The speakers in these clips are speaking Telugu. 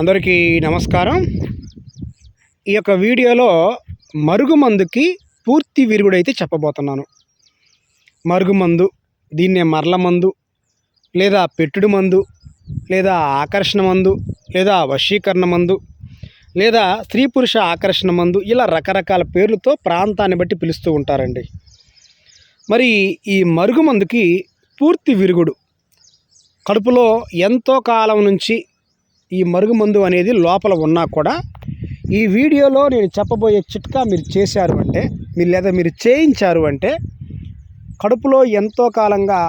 అందరికీ నమస్కారం. ఈ యొక్క వీడియోలో మరుగుమందుకి పూర్తి విరుగుడైతే చెప్పబోతున్నాను. మరుగుమందు దీన్నే మరల మందు లేదా పెట్టుడు మందు లేదా ఆకర్షణ మందు లేదా వశీకరణ మందు లేదా స్త్రీ పురుష ఆకర్షణ మందు ఇలా రకరకాల పేర్లతో ప్రాంతాన్ని బట్టి పిలుస్తూ ఉంటారండి. మరి ఈ మరుగుమందుకి పూర్తి విరుగుడు కడుపులో ఎంతో కాలం నుంచి ఈ మరుగుమందు అనేది లోపల ఉన్నా కూడా ఈ వీడియోలో నేను చెప్పబోయే చిట్కా మీరు చేశారు అంటే మీరు లేదా మీరు చేయించారు అంటే కడుపులో ఎంతో కాలంగా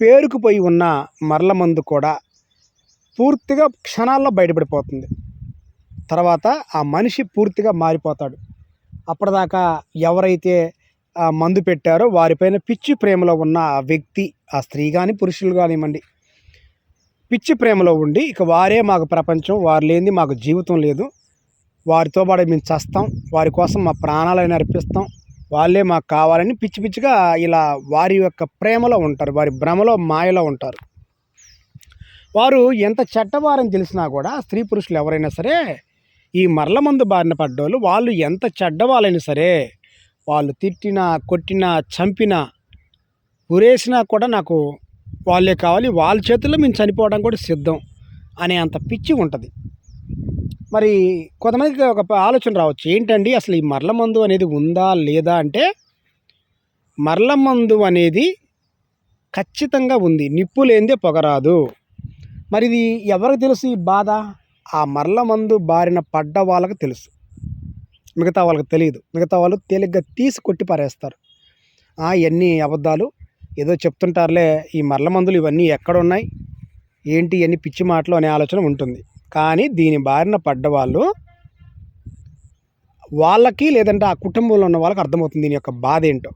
పేరుకుపోయి ఉన్న మరల మందు కూడా పూర్తిగా క్షణాల్లో బయటపడిపోతుంది. తర్వాత ఆ మనిషి పూర్తిగా మారిపోతాడు. అప్పటిదాకా ఎవరైతే ఆ మందు పెట్టారో వారిపైన పిచ్చి ప్రేమలో ఉన్న ఆ వ్యక్తి ఆ స్త్రీ కానీ పురుషులు కానివ్వండి పిచ్చి ప్రేమలో ఉండి ఇక వారే మాకు ప్రపంచం వారు లేనిది మాకు జీవితం లేదు. వారితో పాటు మేము చస్తాం వారి కోసం మా ప్రాణాలైనా అర్పిస్తాం వాళ్ళే మాకు కావాలని పిచ్చి పిచ్చిగా ఇలా వారి యొక్క ప్రేమలో ఉంటారు వారి భ్రమలో మాయలో ఉంటారు. వారు ఎంత చెడ్డవారని తెలిసినా కూడా స్త్రీ పురుషులు ఎవరైనా సరే ఈ మరల మందు బారిన పడ్డోళ్ళు వాళ్ళు ఎంత చెడ్డవాళ్ళైనా సరే వాళ్ళు తిట్టినా కొట్టినా చంపినా ఉరేసినా కూడా నాకు వాళ్ళే కావాలి వాళ్ళ చేతుల్లో మేము చనిపోవడం కూడా సిద్ధం అనే అంత పిచ్చి ఉంటుంది. మరి కొంతమందికి ఒక ఆలోచన రావచ్చు. ఏంటండి అసలు ఈ మరల మందు అనేది ఉందా లేదా అంటే మరల మందు అనేది ఖచ్చితంగా ఉంది. నిప్పు లేనిదే పొగరాదు మరి ఇది ఎవరికి తెలుసు ఈ బాధ? ఆ మరల మందు బారిన పడ్డ వాళ్ళకి తెలుసు. మిగతా వాళ్ళకి తెలియదు. మిగతా వాళ్ళు తేలిగ్గా తీసి కొట్టి పారేస్తారు. "ఆ, అబద్ధాలు? ఏదో చెప్తుంటారులే ఈ మరల మందులు ఇవన్నీ ఎక్కడున్నాయి? ఏంటి ఇవన్నీ పిచ్చి మాటలు అనే ఆలోచన ఉంటుంది. కానీ దీని బారిన పడ్డవాళ్ళు వాళ్ళకి లేదంటే ఆ కుటుంబంలో ఉన్న వాళ్ళకి అర్థమవుతుంది దీని యొక్క బాధ ఏంటో.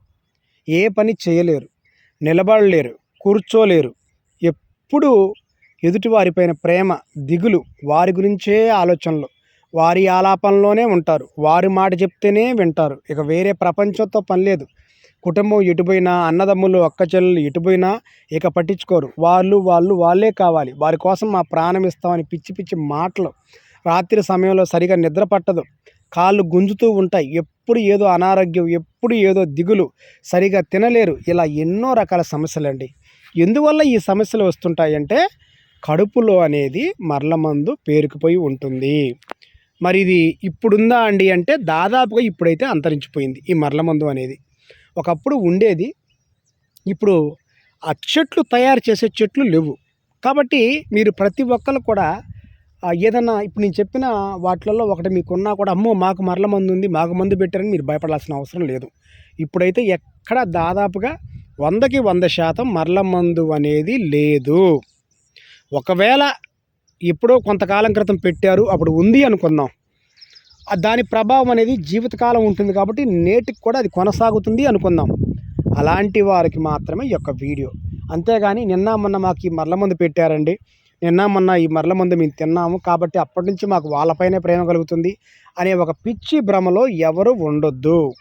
ఏ పని చేయలేరు నిలబడలేరు కూర్చోలేరు. ఎప్పుడు ఎదుటివారిపైన ప్రేమ దిగులు వారి గురించే ఆలోచనలు. వారి ఆలాపనలోనే ఉంటారు. వారి మాట చెప్తేనే వింటారు. ఇక వేరే ప్రపంచంతో పని లేదు. కుటుంబం ఎటుపోయినా అన్నదమ్ములు అక్క చెల్లెలు ఎటుపోయినా ఇక పట్టించుకోరు. వాళ్ళు వాళ్ళు వాళ్ళే కావాలి. వారి కోసం మా ప్రాణం ఇస్తామని పిచ్చి పిచ్చి మాటలు రాత్రి సమయంలో సరిగా నిద్ర పట్టదు. కాళ్ళు గుంజుతూ ఉంటాయి. ఎప్పుడు ఏదో అనారోగ్యం ఎప్పుడు ఏదో దిగులు సరిగా తినలేరు. ఇలా ఎన్నో రకాల సమస్యలండి. ఎందువల్ల ఈ సమస్యలు వస్తుంటాయంటే కడుపులో అనేది మరలమందు పేరుకుపోయి ఉంటుంది. మరి ఇది ఇప్పుడుందా అండి అంటే దాదాపుగా ఇప్పుడైతే అంతరించిపోయింది ఈ మరల మందు అనేది. ఒకప్పుడు ఉండేది. ఇప్పుడు ఆ చెట్లు తయారు చేసే చెట్లు లేవు. కాబట్టి మీరు ప్రతి ఒక్కరు కూడా ఏదన్నా ఇప్పుడు నేను చెప్పిన వాటిలలో ఒకటి మీకున్నా కూడా అమ్మో మాకు మరల మందు ఉంది మాకు మందు పెట్టారని మీరు భయపడాల్సిన అవసరం లేదు. ఇప్పుడైతే ఎక్కడ దాదాపుగా వందకి వంద శాతం మరల మందు అనేది లేదు. ఒకవేళ ఎప్పుడో కొంతకాలం క్రితం పెట్టారు అప్పుడు ఉంది అనుకుందాం. దాని ప్రభావం అనేది జీవితకాలం ఉంటుంది కాబట్టి నేటికి కూడా అది కొనసాగుతుంది అనుకుందాం. అలాంటి వారికి మాత్రమే ఈ యొక్క వీడియో. అంతేగాని నిన్న మొన్న మాకు ఈ మరల మందు పెట్టారండి. నిన్న మొన్న ఈ మరల మందు మేము తిన్నాము కాబట్టి అప్పటి నుంచి మాకు వాళ్ళపైనే ప్రేమ కలుగుతుంది అనే ఒక పిచ్చి భ్రమలో ఎవరు ఉండొద్దు.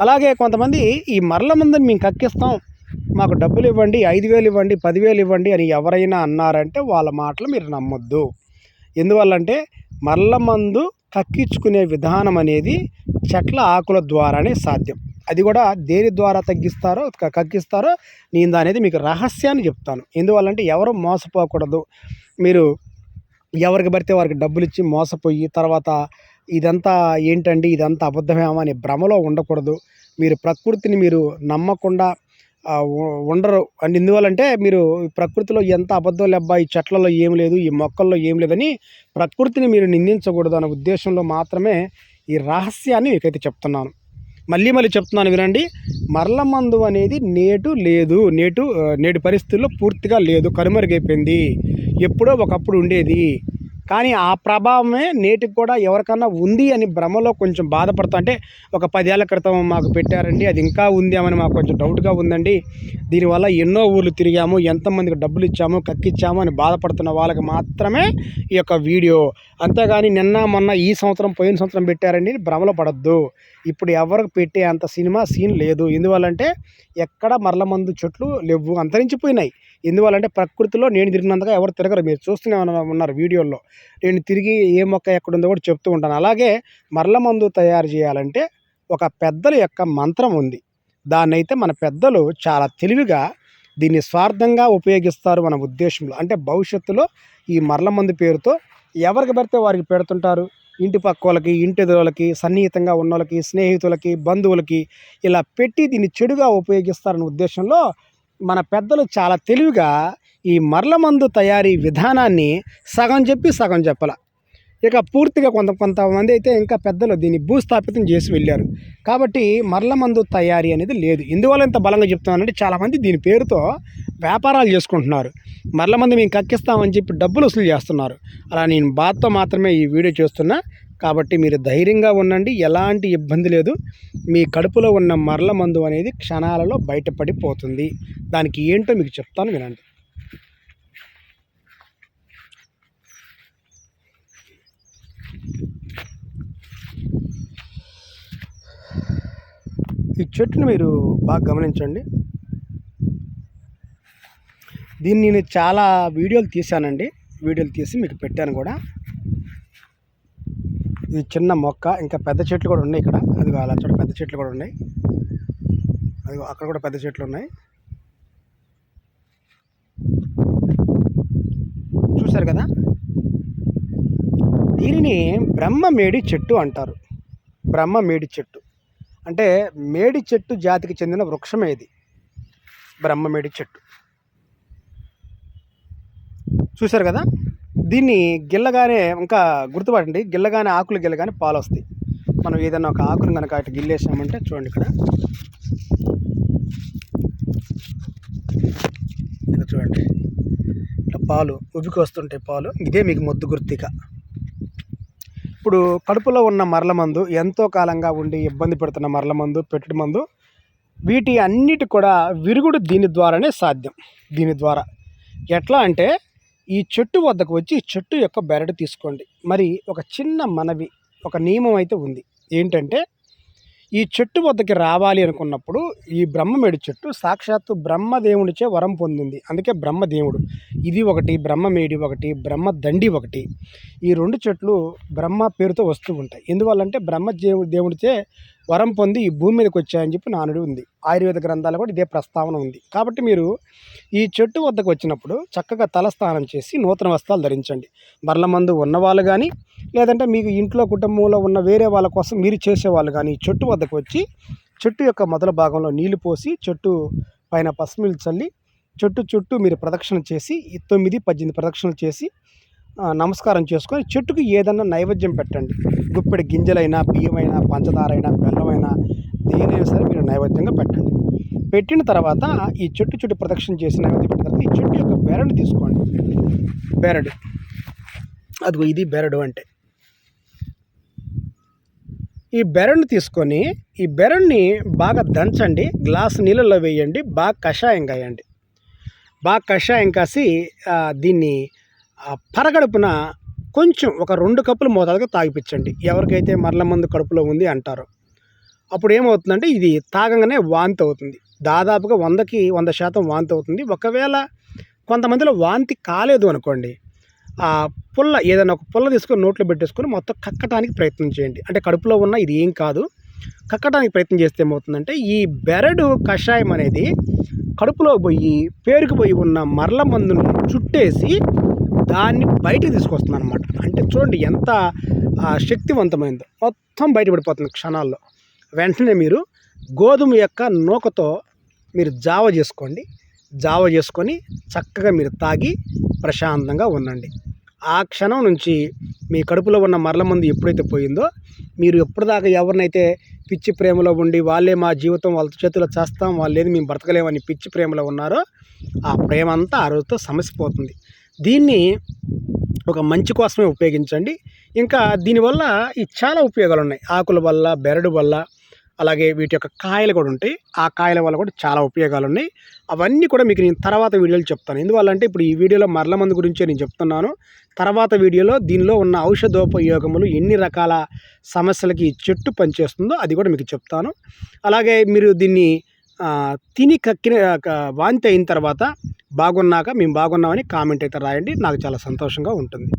అలాగే కొంతమంది ఈ మరల మందుని మేము కక్కిస్తాం. మాకు డబ్బులు ఇవ్వండి ఐదు వేలు ఇవ్వండి పదివేలు ఇవ్వండి అని ఎవరైనా అన్నారంటే వాళ్ళ మాటలు మీరు నమ్మొద్దు. ఎందువల్లంటే మరల మందు తగ్గించుకునే విధానం అనేది చెట్ల ఆకుల ద్వారానే సాధ్యం. అది కూడా దేని ద్వారా తగ్గిస్తారో కక్కిస్తారో నేను అనేది మీకు రహస్యాన్ని చెప్తాను. ఎందువల్లంటే ఎవరు మోసపోకూడదు. మీరు ఎవరికి పడితే వారికి డబ్బులు ఇచ్చి మోసపోయి తర్వాత ఇదంతా ఏంటండి ఇదంతా అబద్ధమేమో అనే భ్రమలో ఉండకూడదు. మీరు ప్రకృతిని మీరు నమ్మకుండా ఉండరు అండ్ ఎందువల్లంటే మీరు ప్రకృతిలో ఎంత అబద్ధం లెబ్బా ఈ చెట్లలో ఏం లేదు ఈ మొక్కల్లో ఏం లేదని ప్రకృతిని మీరు నిందించకూడదు అనే ఉద్దేశంలో మాత్రమే ఈ రహస్యాన్ని మీకైతే చెప్తున్నాను. మళ్ళీ మళ్ళీ చెప్తున్నాను వినండి. మరల మందు అనేది నేటు లేదు. నేటు నేటి పరిస్థితుల్లో పూర్తిగా లేదు. కనుమరుగైపోయింది. ఎప్పుడో ఒకప్పుడు ఉండేది. కానీ ఆ ప్రభావమే నేటికి కూడా ఎవరికన్నా ఉంది అని భ్రమలో కొంచెం బాధపడుతూ అంటే ఒక పదేళ్ళ క్రితం మాకు పెట్టారండి. అది ఇంకా ఉందేమని మాకు కొంచెం డౌట్గా ఉందండి. దీనివల్ల ఎన్నో ఊర్లు తిరిగాము ఎంతమందికి డబ్బులు ఇచ్చాము కక్కిచ్చాము అని బాధపడుతున్న వాళ్ళకి మాత్రమే ఈ యొక్క వీడియో. అంతేగాని నిన్న మొన్న ఈ సంవత్సరం పోయిన సంవత్సరం పెట్టారండి. భ్రమలో పడద్దు. ఇప్పుడు ఎవరికి పెట్టే అంత సినిమా సీన్ లేదు. ఎందువల్లంటే ఎక్కడ మరల మందు చెట్లు లేవు అంతరించిపోయినాయి. ఎందువల్లంటే ప్రకృతిలో నేను తిరిగినంతగా ఎవరు తిరగరు. మీరు చూస్తూనే ఉన్న- ఉన్నారు వీడియోల్లో. నేను తిరిగి ఏ మొక్క ఎక్కడుందో కూడా చెప్తూ ఉంటాను. అలాగే మరల మందు తయారు చేయాలంటే ఒక పెద్దల యొక్క మంత్రం ఉంది. దాన్నైతే మన పెద్దలు చాలా తెలివిగా దీన్ని స్వార్థంగా ఉపయోగిస్తారు మన ఉద్దేశంలో. అంటే భవిష్యత్తులో ఈ మరల మందు పేరుతో ఎవరికి పెడితే వారికి పెడుతుంటారు. ఇంటి పక్క వాళ్ళకి ఇంటి వాళ్ళకి సన్నిహితంగా ఉన్న వాళ్ళకి స్నేహితులకి బంధువులకి ఇలా పెట్టి దీన్ని చెడుగా ఉపయోగిస్తారనే ఉద్దేశంలో మన పెద్దలు చాలా తెలివిగా ఈ మరల మందు తయారీ విధానాన్ని సగం చెప్పి సగం చెప్పాల. ఇక పూర్తిగా కొంత కొంతమంది అయితే ఇంకా పెద్దలు దీన్ని భూస్థాపితం చేసి వెళ్ళారు. కాబట్టి మరల మందు తయారీ అనేది లేదు. ఇందువల్ల ఇంత బలంగా చెప్తున్నానంటే చాలామంది దీని పేరుతో వ్యాపారాలు చేసుకుంటున్నారు. మరల మంది మేము కక్కిస్తామని చెప్పి డబ్బులు వసూలు చేస్తున్నారు. అలా నేను బాధతో మాత్రమే ఈ వీడియో చేస్తున్నా. కాబట్టి మీరు ధైర్యంగా ఉండండి. ఎలాంటి ఇబ్బంది లేదు. మీ కడుపులో ఉన్న మరల మందు అనేది క్షణాలలో బయటపడిపోతుంది. దానికి ఏంటో మీకు చెప్తాను వినండి. ఈ చెట్టును మీరు బాగా గమనించండి. దీన్ని నేను చాలా వీడియోలు తీశానండి. వీడియోలు తీసి మీకు పెట్టాను కూడా. ఇది చిన్న మొక్క ఇంకా పెద్ద చెట్లు కూడా ఉన్నాయి ఇక్కడ. అది అలా చోట పెద్ద చెట్లు కూడా ఉన్నాయి. అదిగో అక్కడ కూడా పెద్ద చెట్లు ఉన్నాయి. చూశారు కదా? దీనిని బ్రహ్మమేడి చెట్టు అంటారు. బ్రహ్మమేడి చెట్టు. అంటే మేడి చెట్టు జాతికి చెందిన వృక్షమే ఇది. బ్రహ్మమేడి చెట్టు. చూశారు కదా? దీన్ని గిల్లగానే ఇంకా గుర్తుపడండి గిల్లగానే ఆకులు గిల్లగానే పాలు వస్తాయి మనం ఏదైనా ఒక ఆకును కనుక అటు గిల్లేసామంటే చూడండి ఇక్కడ. ఇక్కడ చూడండి. ఇట్లా పాలు ఉబికి వస్తుంటాయి పాలు. ఇదే మీకు మొద్దు గుర్తిక. ఇప్పుడు కడుపులో ఉన్న మరల మందు ఎంతో కాలంగా ఉండి ఇబ్బంది పెడుతున్న మరల మందు పెట్టుడు మందు వీటి అన్నిటి కూడా విరుగుడు దీని ద్వారానే సాధ్యం. దీని ద్వారా. ఎట్లా అంటే ఈ చెట్టు వద్దకు వచ్చి చెట్టు యొక్క బెరడు తీసుకోండి. మరి ఒక చిన్న మనవి ఒక నియమం అయితే ఉంది. ఏంటంటే ఈ చెట్టు వద్దకి రావాలి అనుకున్నప్పుడు ఈ బ్రహ్మమేడి చెట్టు సాక్షాత్తు బ్రహ్మదేవుడిచే వరం పొందింది. అందుకే బ్రహ్మదేవుడు. ఇది ఒకటి బ్రహ్మమేడి ఒకటి బ్రహ్మదండి ఒకటి. ఈ రెండు చెట్లు బ్రహ్మ పేరుతో వస్తూ ఉంటాయి. ఎందువల్లంటే బ్రహ్మ దేవు దేవుడిచే వరం పొంది ఈ భూమి మీదకి వచ్చాయని చెప్పి నానుడి ఉంది. ఆయుర్వేద గ్రంథాలు కూడా ఇదే ప్రస్తావన ఉంది. కాబట్టి మీరు ఈ చెట్టు వద్దకు వచ్చినప్పుడు చక్కగా తలస్నానం చేసి నూతన వస్త్రాలు ధరించండి. మరల మందు ఉన్నవాళ్ళు కానీ లేదంటే మీకు ఇంట్లో కుటుంబంలో ఉన్న వేరే వాళ్ళ కోసం మీరు చేసేవాళ్ళు కానీ ఈ చెట్టు వద్దకు వచ్చి చెట్టు యొక్క మొదల భాగంలో నీళ్ళు పోసి చెట్టు పైన పసుమిలు చల్లి చెట్టు చుట్టూ మీరు ప్రదక్షిణ చేసి తొమ్మిది పద్దెనిమిది ప్రదక్షిణలు చేసి నమస్కారం చేసుకొని చెట్టుకు ఏదన్నా నైవేద్యం పెట్టండి. గుప్పెడి గింజలైనా బియ్యమైనా పంచదారైనా బెల్లమైనా దేనైనా సరే మీరు నైవేద్యంగా పెట్టండి. పెట్టిన తర్వాత ఈ చెట్టు చుట్టూ ప్రదక్షిణ చేసి నైవేద్యం పెట్టిన తర్వాత ఈ చెట్టు యొక్క బెరడు తీసుకోండి. బెరడు. అదిగో ఇది బెరడు అంటే. ఈ బెరడుని తీసుకొని ఈ బెరడుని బాగా దంచండి. గ్లాస్ నీళ్ళలో వేయండి. బాగా కషాయం కాయండి. బాగా కషాయం కాసి దీన్ని పరగడుపున కొంచెం ఒక రెండు కప్పులు మోతాదుగా తాగిపించండి ఎవరికైతే మరల మందు కడుపులో ఉంది అంటారో. అప్పుడు ఏమవుతుందంటే ఇది తాగంగానే వాంతి అవుతుంది. దాదాపుగా వందకి వంద శాతం వాంతి అవుతుంది. ఒకవేళ కొంతమందిలో వాంతి కాలేదు అనుకోండి ఆ పుల్ల ఏదైనా ఒక పుల్ల తీసుకొని నోట్లో పెట్టేసుకొని మొత్తం కక్కటానికి ప్రయత్నం చేయండి. అంటే కడుపులో ఉన్న ఇది ఏం కాదు. కక్కటానికి ప్రయత్నం చేస్తే ఏమవుతుందంటే ఈ బెరడు కషాయం అనేది కడుపులో పోయి పేరుకుపోయి ఉన్న మరల మందును చుట్టేసి దాన్ని బయటికి తీసుకొస్తుంది అనమాట అంటే చూడండి ఎంత శక్తివంతమైందో. మొత్తం బయటపడిపోతుంది క్షణాల్లో. వెంటనే మీరు గోధుమ యొక్క నూకతో మీరు జావ చేసుకోండి. జావ చేసుకొని చక్కగా మీరు తాగి ప్రశాంతంగా ఉండండి. ఆ క్షణం నుంచి మీ కడుపులో ఉన్న మరల మందు ఎప్పుడైతే పోయిందో మీరు ఎప్పటిదాకా ఎవరినైతే పిచ్చి ప్రేమలో ఉండి వాళ్ళే మా జీవితం వాళ్ళ చేతిలో చేస్తాం వాళ్ళు మేము బ్రతకలేమని పిచ్చి ప్రేమలో ఉన్నారో ఆ ప్రేమ అంతా ఆ రోజుతో సమసిపోతుంది. దీన్ని ఒక మంచి కోసమే ఉపయోగించండి. ఇంకా దీనివల్ల ఈ చాలా ఉపయోగాలు ఉన్నాయి ఆకుల వల్ల బెరడు వల్ల అలాగే వీటి యొక్క కాయలు కూడా ఉంటాయి. ఆ కాయల వల్ల కూడా చాలా ఉపయోగాలు ఉన్నాయి అవన్నీ కూడా మీకు నేను తర్వాత వీడియోలో చెప్తాను. ఎందువల్లంటే ఇప్పుడు ఈ వీడియోలో మరల మందు గురించే నేను చెప్తున్నాను. తర్వాత వీడియోలో దీనిలో ఉన్న ఔషధోపయోగములు ఎన్ని రకాల సమస్యలకి చెట్టు పనిచేస్తుందో అది కూడా మీకు చెప్తాను. అలాగే మీరు దీన్ని తిని కక్కిన వాంతి అయిన తర్వాత బాగున్నాక మేము బాగున్నామని కామెంట్ అయితే రాయండి. నాకు చాలా సంతోషంగా ఉంటుంది.